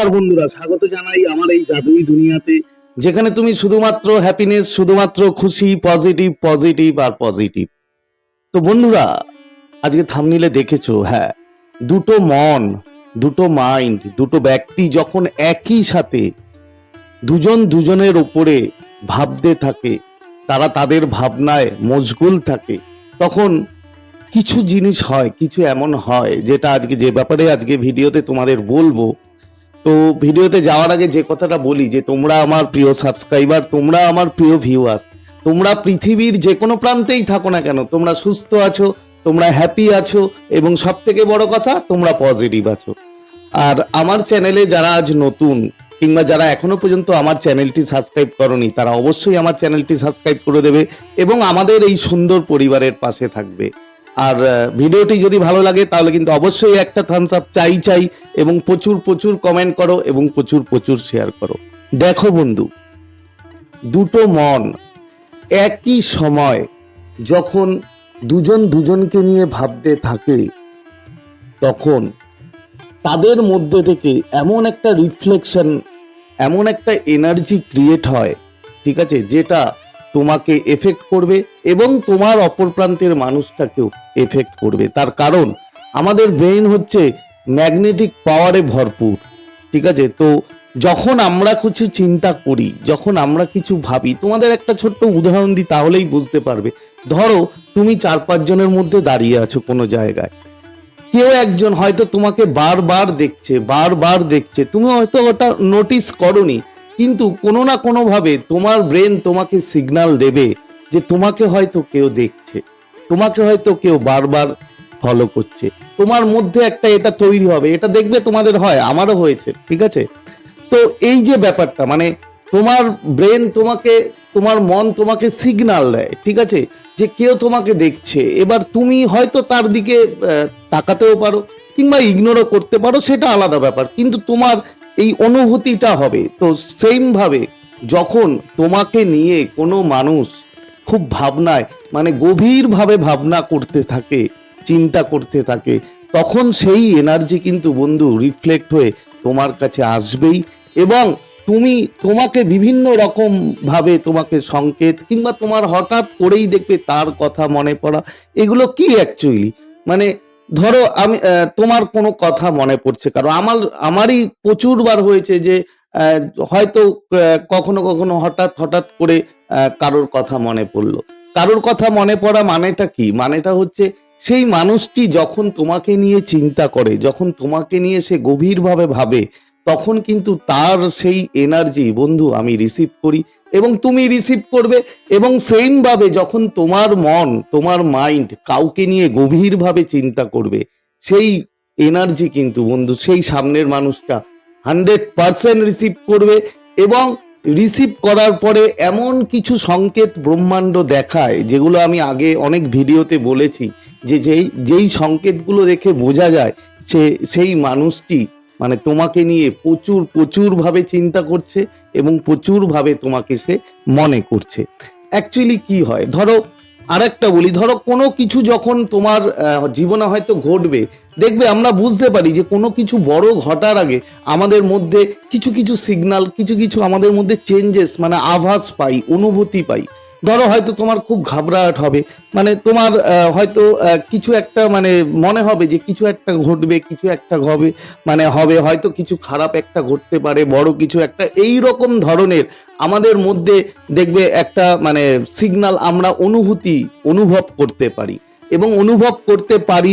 নমস্কার বন্ধুরা, স্বাগত জানাই আমার এই জাদুই দুনিয়াতে, যেখানে তুমি শুধুমাত্র হ্যাপিনেস শুধুমাত্র খুশি পজিটিভ পজিটিভ আর পজিটিভ তো বন্ধুরা, আজকে থামনিলে দেখেছ হ্যাঁ দুটো মন, দুটো মাইন্ড দুটো ব্যক্তি যখন একই সাথে দুজন দুজনের উপরে ভাবতে থাকে, তারা তাদের ভাবনায় মশগুল থাকে, তখন কিছু জিনিস হয়, কিছু এমন হয়, যেটা আজকে যে ব্যাপারে আজকে ভিডিওতে তোমাদের বলব তো ভিডিওতে যাওয়ার আগে যে কথাটা বলি যে তোমরা আমার প্রিয় সাবস্ক্রাইবার তোমরা আমার প্রিয় ভিউয়ার্স তোমরা পৃথিবীর যে কোনো প্রান্তেই থাকো না কেন, তোমরা সুস্থ আছো, তোমরা হ্যাপি আছো এবং সব থেকে বড় কথা, তোমরা পজিটিভ আছো। আর আমার চ্যানেলে যারা আজ নতুন কিংবা যারা এখনও পর্যন্ত আমার চ্যানেলটি সাবস্ক্রাইব করনি, তারা অবশ্যই আমার চ্যানেলটি সাবস্ক্রাইব করে দেবে এবং আমাদের এই সুন্দর পরিবারের পাশে থাকবে। আর ভিডিওটি যদি ভালো লাগে, তাহলে কিন্তু অবশ্যই একটা থামস আপ চাই চাই এবং প্রচুর প্রচুর কমেন্ট করো এবং প্রচুর প্রচুর শেয়ার করো। দেখো বন্ধু, দুটো মন একই সময় যখন দুজন দুজনকে নিয়ে ভাবতে থাকে, তখন তাদের মধ্যে থেকে এমন একটা রিফ্লেকশন এমন একটা এনার্জি ক্রিয়েট হয়, ঠিক আছে? যেটা তোমাকে এফেক্ট করবে এবং তোমার অপর প্রান্তের মানুষটাকেও এফেক্ট করবে। তার কারণ, আমাদের ব্রেন হচ্ছে ম্যাগনেটিক পাওয়ারে ভরপুর, ঠিক আছে? তো যখন আমরা কিছু চিন্তা করি, যখন আমরা কিছু ভাবি, তোমাদের একটা ছোট্ট উদাহরণ দিই, তাহলেই বুঝতে পারবে। ধরো, তুমি চার পাঁচ জনের মধ্যে দাঁড়িয়ে আছো কোনো জায়গায়। কেউ একজন হয়তো তোমাকে বারবার দেখছে বারবার দেখছে। তুমি হয়তো ওটা নোটিস করনি। কিন্তু কোনো না কোনো ভাবে তোমার ব্রেন তোমাকে সিগন্যাল দেবে যে তোমাকে হয়তো কেউ দেখছে, তোমাকে হয়তো কেউ বারবার ফলো করছে। তোমার মধ্যে একটা এটা তৈরি হবে, এটা দেখবে তোমাদের হয়, আমারও হয়েছে, ঠিক আছে? তো এই যে ব্যাপারটা মানে তোমার ব্রেন তোমাকে, তোমার মন তোমাকে সিগনাল দেয়, ঠিক আছে? যে কেউ তোমাকে দেখছে, এবার তুমি হয়তো তার দিকে তাকাতেও পারো কিংবা ইগনোরও করতে পারো, সেটা আলাদা ব্যাপার। কিন্তু তোমার এই অনুভূতিটা হবে। তো সেম ভাবে যখন তোমাকে নিয়ে কোনো মানুষ খুব ভাবনায় মানে গভীরভাবে ভাবনা করতে থাকে, চিন্তা করতে থাকে, তখন সেই এনার্জি কিন্তু বন্ধু রিফ্লেক্ট হয়ে তোমার কাছে আসবেই এবং তুমি তোমাকে বিভিন্ন রকম ভাবে তোমাকে সংকেত কিংবা তোমার হঠাৎ করেই দেখবে তার কথা মনে পড়া, এগুলো কি অ্যাকচুয়ালি মানে ধরো আমি তোমার কোনো কথা মনে পড়ছে, কারণ আমার, আমারই প্রচুরবার হয়েছে যে হয়তো কখনো কখনো হঠাৎ হঠাৎ করে কারোর কথা মনে পড়ল। কারোর কথা মনে পড়া মানেটা কি? মানেটা হচ্ছে সেই মানুষটি যখন তোমাকে নিয়ে চিন্তা করে, যখন তোমাকে নিয়ে সে গভীরভাবে ভাবে তখন কিন্তু তার সেই এনার্জি বন্ধু, আমি রিসিভ করি এবং তুমি রিসিভ করবে এবং সেম ভাবে যখন তোমার মন, তোমার মাইন্ড কাউকে নিয়ে গভীরভাবে চিন্তা করবে, সেই এনার্জি কিন্তু বন্ধু, সেই সামনের মানুষটা হান্ড্রেড পার্সেন্ট রিসিভ করবে এবং রিসিভ করার পরে এমন কিছু সংকেত ব্রহ্মাণ্ড দেখায়, যেগুলো আমি আগে অনেক ভিডিওতে বলেছি, যে যেই যেই সংকেতগুলো দেখে বোঝা যায়, সে, সেই মানুষটি মানে তোমাকে নিয়ে প্রচুর প্রচুর ভাবে চিন্তা করছে এবং প্রচুর ভাবে তোমাকে সে মনে করছে। অ্যাকচুয়ালি কি হয়? ধরো, আরেকটা বলি, ধরো কোনো কিছু যখন তোমার জীবনে হয়তো ঘটবে, দেখবে আমরা বুঝতে পারি যে কোনো কিছু বড় ঘটার আগে আমাদের মধ্যে কিছু কিছু সিগন্যাল কিছু কিছু আমাদের মধ্যে চেঞ্জেস মানে আভাস পাই, অনুভূতি পাই। ধরো হয়তো তোমার খুব ঘাবড়াহট হবে। মানে তোমার হয়তো কিছু একটা মানে মনে হবে যে কিছু একটা ঘটবে, কিছু একটা হবে মানে হবে, হয়তো কিছু খারাপ একটা ঘটতে পারে, বড় কিছু একটা এই রকম ধরনের আমাদের মধ্যে দেখবে একটা মানে সিগন্যাল আমরা অনুভূতি অনুভব করতে পারি। এবং অনুভব করতে পারি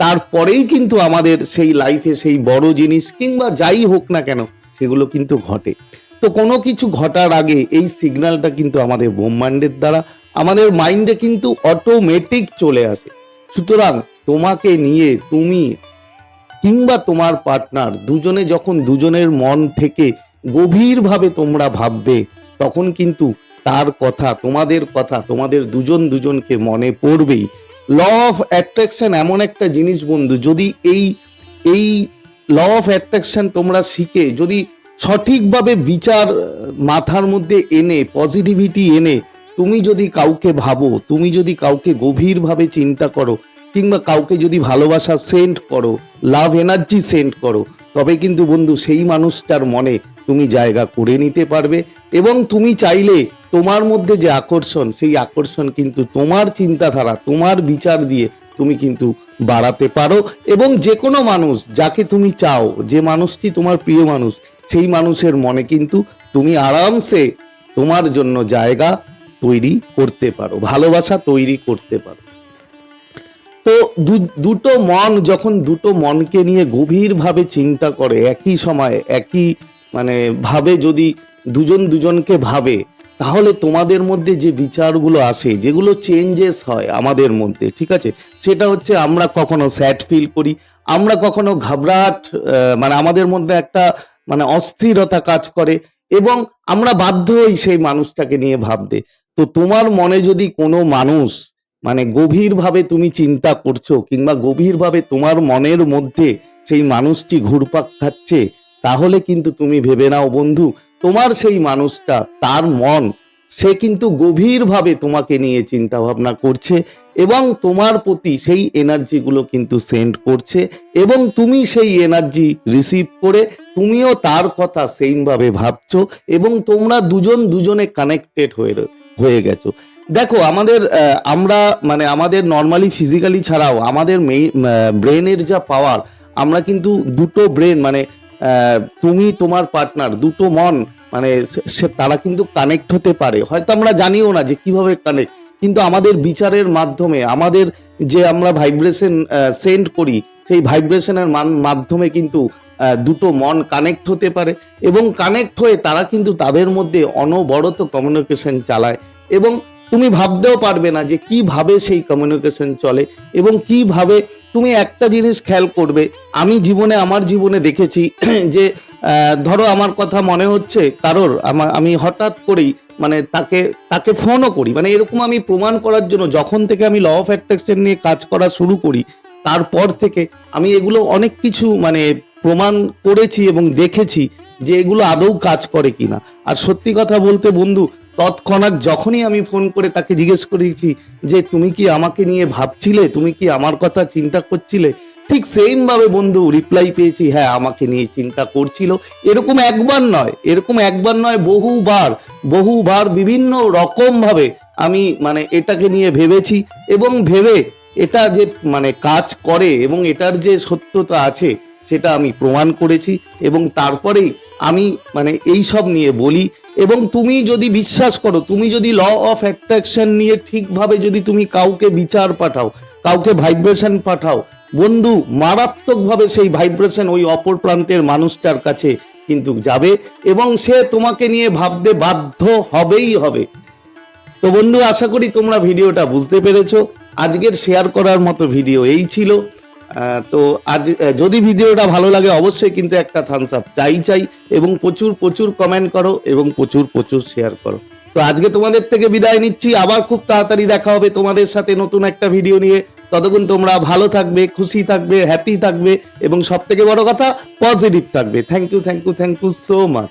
তারপরেই কিন্তু আমাদের সেই লাইফে সেই বড় জিনিস কিংবা যাই হোক না কেন, সেগুলো কিন্তু ঘটে। তো কোনো কিছু ঘটার আগে এই সিগন্যালটা কিন্তু আমাদের ব্রহ্মাণ্ডের দ্বারা, আমাদের মাইন্ডে কিন্তু অটোমেটিক চলে আসে। সুতরাং তোমাকে নিয়ে তুমি কিংবা তোমার পার্টনার দুজনে যখন দুজনের মন থেকে গভীরভাবে তোমরা ভাববে, তখন কিন্তু তার কথা, তোমাদের কথা, তোমাদের দুজন দুজনকে মনে পড়বেই। ল অফ অ্যাট্রাকশন এমন একটা জিনিস বন্ধু, যদি এই এই ল অফ অ্যাট্রাকশন তোমরা শিখে, যদি সঠিকভাবে বিচার মাথার মধ্যে এনে পজিটিভিটি এনে, তুমি যদি কাউকে ভাবো, তুমি যদি কাউকে গভীরভাবে চিন্তা করো, কিংবা কাউকে যদি ভালোবাসা সেন্ড করো লাভ এনার্জি সেন্ড করো, তবে কিন্তু বন্ধু সেই মানুষটার মনে তুমি জায়গা করে নিতে পারবে এবং তুমি চাইলে তোমার মধ্যে যে আকর্ষণ, সেই আকর্ষণ কিন্তু তোমার চিন্তাধারা, তোমার বিচার দিয়ে তুমি কিন্তু বাড়াতে পারো এবং যে কোনো মানুষ, যাকে তুমি চাও, যে মানুষটি তোমার প্রিয় মানুষ, সেই মানুষের মনে কিন্তু তুমি আরামসে তোমার জন্য জায়গা তৈরি করতে পারো, ভালোবাসা তৈরি করতে পারো। তো দুটো মন, যখন দুটো মনকে নিয়ে গভীরভাবে চিন্তা করে, একই সময়, একই মানে ভাবে যদি দুজন দুজনকে ভাবে তাহলে তোমাদের মধ্যে যে বিচারগুলো আসে যেগুলো চেঞ্জেস হয় আমাদের মধ্যে ঠিক আছে? সেটা হচ্ছে আমরা কখনো স্যাড ফিল করি আমরা কখনো ঘাবড়াট আহ, মানে আমাদের মধ্যে একটা মানে অস্থিরতা কাজ করে এবং আমরা বাধ্য হই সেই মানুষটাকে নিয়ে ভাবতে। তো তোমার মনে যদি কোনো মানুষ মানে গভীরভাবে তুমি চিন্তা করছ কিংবা গভীরভাবে তোমার মনের মধ্যে সেই মানুষটি ঘুরপাক খাচ্ছে তাহলে কিন্তু তুমি ভেবে নাও বন্ধু তোমার সেই মানুষটা, তার মন, সে কিন্তু গভীরভাবে তোমাকে নিয়ে চিন্তা ভাবনা করছে এবং তোমার প্রতি সেই এনার্জিগুলো কিন্তু সেন্ড করছে এবং তুমি সেই এনার্জি রিসিভ করে তুমিও তার কথা সেইভাবে ভাবছ এবং তোমরা দুজন দুজনে কানেক্টেড হয়ে হয়ে গেছো। দেখো, আমাদের আমরা মানে আমাদের নর্মালি ফিজিক্যালি ছাড়াও আমাদের ব্রেনের যা পাওয়ার, আমরা কিন্তু দুটো ব্রেন মানে তুমি, তোমার পার্টনার দুটো মন মানে সে- তারা কিন্তু কানেক্ট হতে পারে। হয়তো আমরা জানিও না যে কীভাবে কানেক্ট কিন্তু আমাদের বিচারের মাধ্যমে, আমাদের যে আমরা ভাইব্রেশন সেন্ড করি, সেই ভাইব্রেশনের মাধ্যমে কিন্তু দুটো মন কানেক্ট হতে পারে এবং কানেক্ট হয়ে তারা কিন্তু তাদের মধ্যে অনবরত কমিউনিকেশন চালায় এবং তুমি ভাবতেও পারবে না যে কীভাবে সেই কমিউনিকেশন চলে এবং কীভাবে তুমি একটা জিনিস খেয়াল করবে, আমি জীবনে আমার জীবনে দেখেছি, যে ধরো আমার কথা মনে হচ্ছে কারোর, আমা- হঠাৎ করেই মানে তাকে তাকে ফোনও করি। মানে এরকম আমি প্রমাণ করার জন্য যখন থেকে আমি ল অফ অ্যাট্রাকশন নিয়ে কাজ করা শুরু করি, তারপর থেকে আমি এগুলো অনেক কিছু মানে প্রমাণ করেছি এবং দেখেছি যে এগুলো আদৌ কাজ করে কিনা। আর সত্যি কথা বলতে বন্ধু তৎক্ষণাৎ যখনই আমি ফোন করে তাকে জিজ্ঞেস করেছি যে, তুমি কি আমাকে নিয়ে ভাবছিলে? তুমি কি আমার কথা চিন্তা করছিলে? ঠিক সেম ভাবে বন্ধু রিপ্লাই পেয়েছি হ্যাঁ আমাকে নিয়ে চিন্তা করছিল। এরকম একবার নয়, এরকম একবার নয়, বহুবার বহুবার বিভিন্ন রকম ভাবে আমি মানে এটাকে নিয়ে ভেবেছি এবং ভেবে এটা যে মানে কাজ করে এবং এটার যে সত্যতা আছে সেটা আমি প্রমাণ করেছি এবং তারপরেই আমি মানে এই সব নিয়ে বলি এবং তুমি যদি বিশ্বাস করো, তুমি যদি ল অফ অ্যাট্রাকশন নিয়ে ঠিকভাবে যদি তুমি কাউকে বিচার পাঠাও, কাউকে ভাইব্রেশন পাঠাও, বন্ধু মারাত্মকভাবে সেই ভাইব্রেশন ওই অপর প্রান্তের মানুষটার কাছে কিন্তু যাবে এবং সে তোমাকে নিয়ে ভাবতে বাধ্য হবেই হবে। তো বন্ধু, আশা করি তোমরা ভিডিওটা বুঝতে পেরেছ। আজকের শেয়ার করার মতো ভিডিও এই ছিল। তো আজ যদি ভিডিওটা ভালো লাগে, অবশ্যই কিন্তু একটা থামস আপ চাই চাই, এবং প্রচুর প্রচুর কমেন্ট করো, এবং প্রচুর প্রচুর শেয়ার করো। তো আজকে তোমাদের থেকে বিদায় নিচ্ছি। আবার খুব তাড়াতাড়ি দেখা হবে তোমাদের সাথে নতুন একটা ভিডিও নিয়ে। ততক্ষণ তোমরা ভালো থাকবে, খুশি থাকবে হ্যাপি থাকবে, এবং সব থেকে বড় কথা পজিটিভ থাকবে। Thank you thank you thank you so much